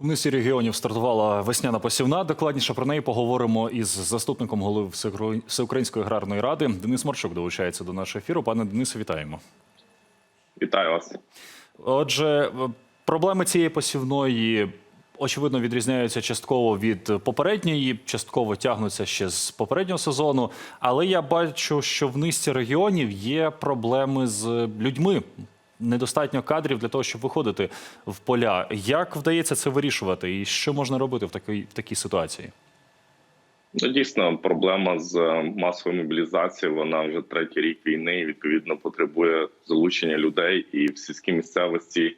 В низці регіонів стартувала весняна посівна. Докладніше про неї поговоримо із заступником голови Всеукраїнської аграрної ради. Денис Марчук долучається до нашого ефіру. Пане Денисе, вітаємо. Вітаю вас. Отже, проблеми цієї посівної очевидно відрізняються частково від попередньої, частково тягнуться ще з попереднього сезону. Але я бачу, що в низці регіонів є проблеми з людьми. Недостатньо кадрів для того, щоб виходити в поля. Як вдається це вирішувати, і що можна робити в такій, в такій ситуації? Ну, дійсно, проблема з е, масовою мобілізацією. Вона вже третій рік війни. і, Відповідно, потребує залучення людей і в сільській місцевості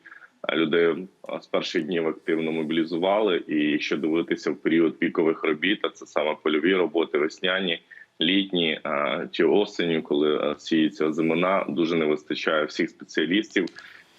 е, люди е, з перших днів активно мобілізували. І якщо дивитися в період пікових робіт, а це саме польові роботи, весняні, літні е, чи осені, коли е, сіється зимина, дуже не вистачає всіх спеціалістів.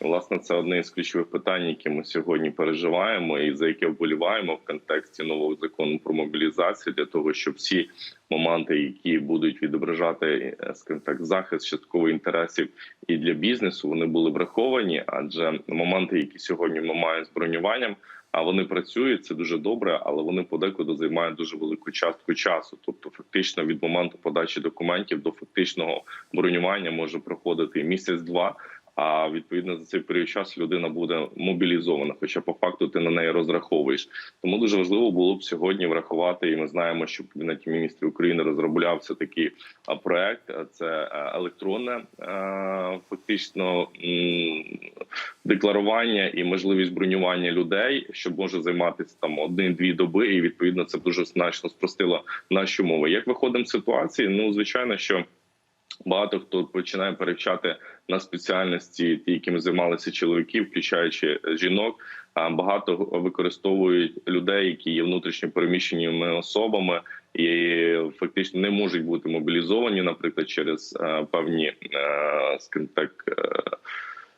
Власне, це одне з ключових питань, які ми сьогодні переживаємо, і за яке вболіваємо в контексті нового закону про мобілізацію, для того, щоб всі моменти, які будуть відображати е, скажімо так, захист часткових інтересів і для бізнесу, вони були враховані. Адже моменти, які сьогодні ми маємо з бронюванням, а вони працюють це дуже добре, але вони подекуди займають дуже велику частку часу. Тобто, фактично, від моменту подачі документів до фактичного бронювання може проходити місяць-два. А відповідно за цей період часу людина буде мобілізована, хоча по факту ти на неї розраховуєш. Тому дуже важливо було б сьогодні врахувати, і ми знаємо, що в кабінеті міністрів України розроблявся такий проект. Це електронне фактично декларування і можливість бронювання людей, що може займатися там один-дві доби, і відповідно це дуже значно спростило наші умови. Як виходимо з ситуації? Ну звичайно, що. Багато хто починає перевчати на спеціальності, ті, якими займалися чоловіки, включаючи жінок. Багато використовують людей, які є внутрішньо переміщеними особами, і фактично не можуть бути мобілізовані, наприклад, через е, певні, е, скажімо так. е,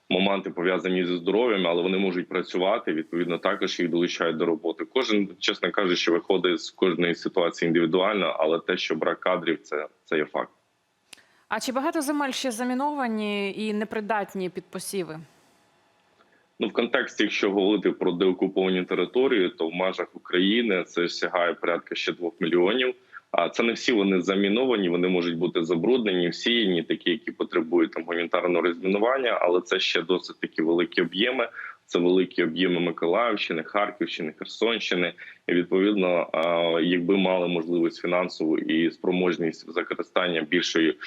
Моменти пов'язані зі здоров'ям, але вони можуть працювати. Відповідно, також їх долучають до роботи. Кожен, чесно кажучи, виходить з кожної ситуації індивідуально, але те, що брак кадрів, це, це є факт. А чи багато земель ще заміновані і непридатні під посіви? Ну, в контексті, якщо говорити про деокуповані території, то в межах України це сягає порядка ще двох мільйонів. А це не всі вони заміновані, вони можуть бути забруднені, всіяні, такі, які потребують там гуманітарного розмінування, але це ще досить такі великі об'єми. Це великі об'єми Миколаївщини, Харківщини, Херсонщини. І відповідно, якби мали можливість фінансову і спроможність використання більшої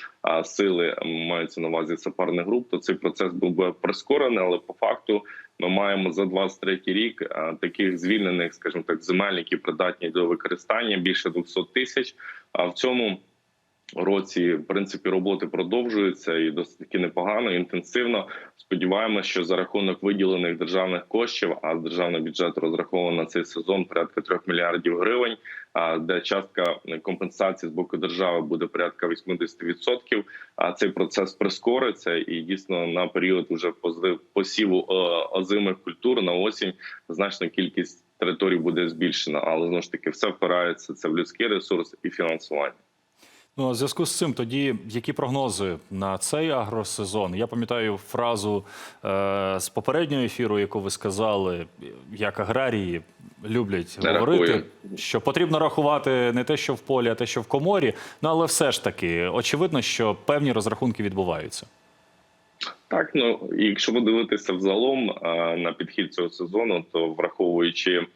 сили, мається на увазі сапарних груп, то цей процес був би прискорений, але по факту. Ми маємо за 23 рік таких звільнених, скажімо так, земель, які придатні до використання більше 200 тисяч. А в цьому році в принципі роботи продовжуються і досить таки непогано, інтенсивно. Сподіваємося, що за рахунок виділених державних коштів, а з державного бюджету на цей сезон порядка 3 мільярдів гривень. А де частка компенсації з боку держави буде порядка 80%, А цей процес прискориться і дійсно на період уже посіву е, озимих культур на осінь значна кількість територій буде збільшена. Але знову ж таки все впирається це в людський ресурс і фінансування. Ну, а в зв'язку з цим, тоді які прогнози на цей агросезон? Я пам'ятаю фразу е, з попереднього ефіру, яку ви сказали, як аграрії люблять Не говорити, рахую. що потрібно рахувати не те, що в полі, а те, що в коморі. Ну але все ж таки, очевидно, що певні розрахунки відбуваються. Так, ну якщо подивитися взагалом а, на підхід цього сезону, то враховуючи,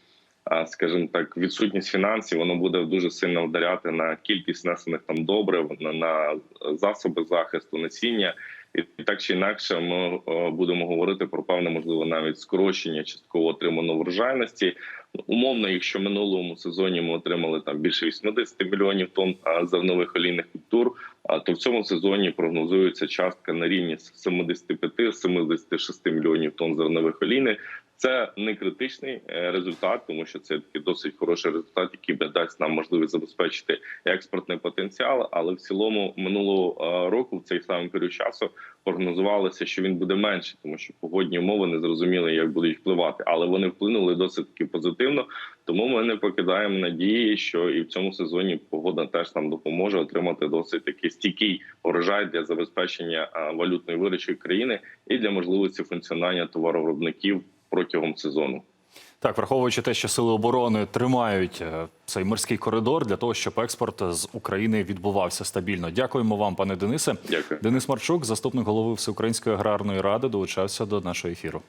скажімо так, відсутність фінансів, воно буде дуже сильно вдаряти на кількість несених там добрив, на, засоби захисту, насіння. І так чи інакше, ми е, будемо говорити про певне, можливо, навіть скорочення частково отриманої врожайності. Умовно, якщо минулому сезоні ми отримали там більше 80 мільйонів тонн зернових олійних культур, то в цьому сезоні прогнозується частка на рівні 75-76 мільйонів тонн зернових олійних. Це не критичний е, результат, тому що це такий досить хороший результат, який би дасть нам можливість забезпечити експортний потенціал. Але в цілому минулого е, року, в цей самий період часу, прогнозувалося, що він буде менше, тому що погодні умови не зрозуміли, як будуть впливати, але вони вплинули досить таки позитивно. Тому ми не покидаємо надії, що і в цьому сезоні погода теж нам допоможе отримати досить такий стійкий урожай для забезпечення е, валютної виручки країни і для можливості функціонування товаровиробників протягом сезону. Так, враховуючи те, що сили оборони тримають е, цей морський коридор для того, щоб експорт з України відбувався стабільно. Дякуємо вам, пане Денисе. Дякую. Денис Марчук, заступник голови Всеукраїнської аграрної ради, долучався до нашого ефіру.